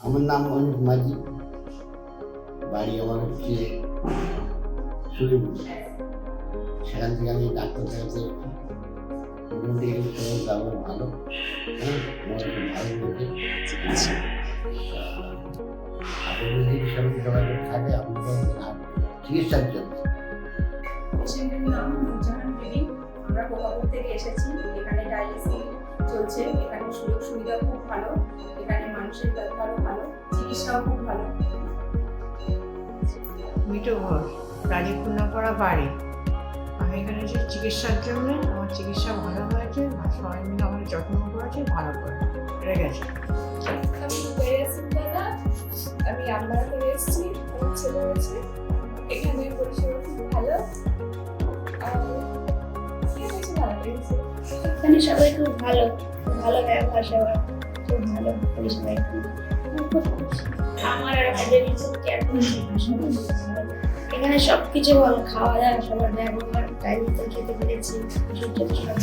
আমার নাম অনিক মাঝি বাড়ি আমার হচ্ছে সুরিপুর সেখান থেকে আমি ডাক্তার দেখাতে মোটামুটি ভালো। হ্যাঁ আমার ভালো যদি যোগাযোগ থাকে আপনাদের চিকিৎসার জন্য পেশেন্টের নাম নুরজাহান বিবি আমরা কোকাপুর থেকে এসেছি। এখানে ডায়ালিসিস চলছে। এখানে সুযোগ সুবিধা খুব ভালো। এখানে মানুষের ব্যবহারও চিকিৎসাও খুব ভালো। মিঠু ঘোষ রাজীবপূর্ণপাড়া বাড়ি। আমি এখানে এসে চিকিৎসার জন্য আমার চিকিৎসা ভালো হয়েছে আর সবাই মিলে আমার যত্ন করেছে ভালো করে। এটা গেছে। আমি আমরা থেকে এসেছি আমার ছেলে রয়েছে এখানে পরিষেবা খুব ভালো। এখানে সবাই খুব ভালো। ভালো ব্যবহার সবার খুব ভালো পরিষেবা। আমার আর ভাইদের। এখানে সব কিছু ভালো খাওয়া দাওয়া, সবার ব্যবহার টাইম খেতে পেরেছি যত সব